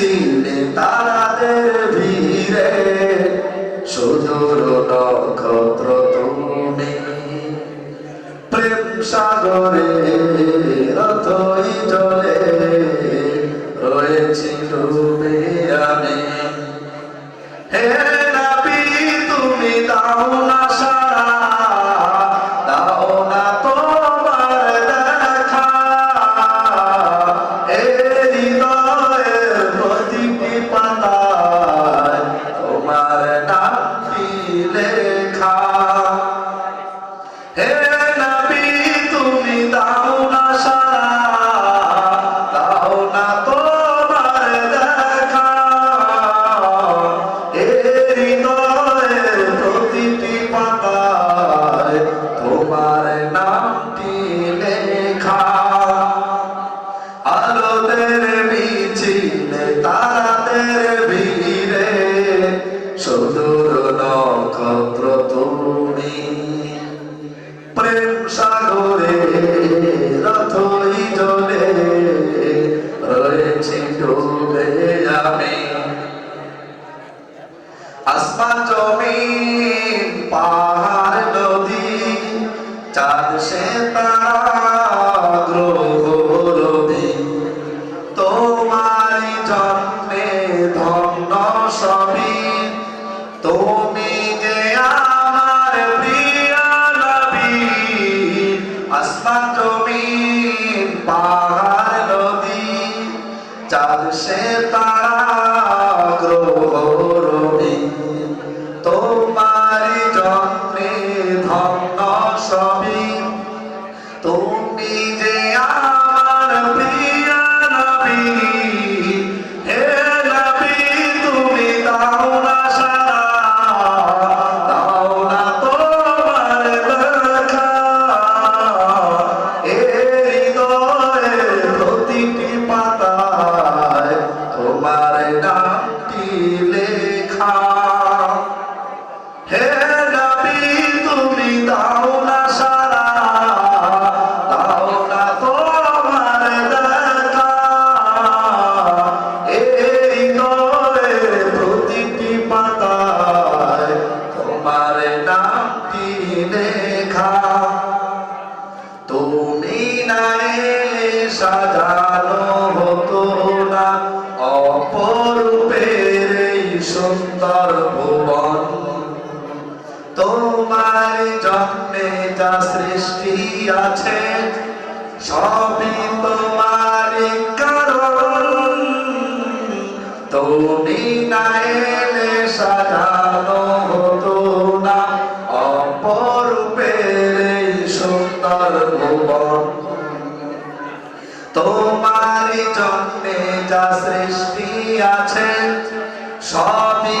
ছিলে তারাদের ভিড়ে। সুদূর নক্ষত্র তুমি প্রেম সাগরে রথই জলে রয়েছি ডুবে আমি হে নাবি, তুমি দাও না সারা। তোমার দেখা। এ হৃদয় সাধু সে তারা গ্রহ সাজানো হতো না। অপরূপের এই সুন্দর ভুবন। তোমার জন্মে যা সৃষ্টি আছে, সবই তোমার কারণ। তুমি না এলে সাজানো জন্যে যা সৃষ্টি আছে সবই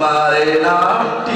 তোমার নামটি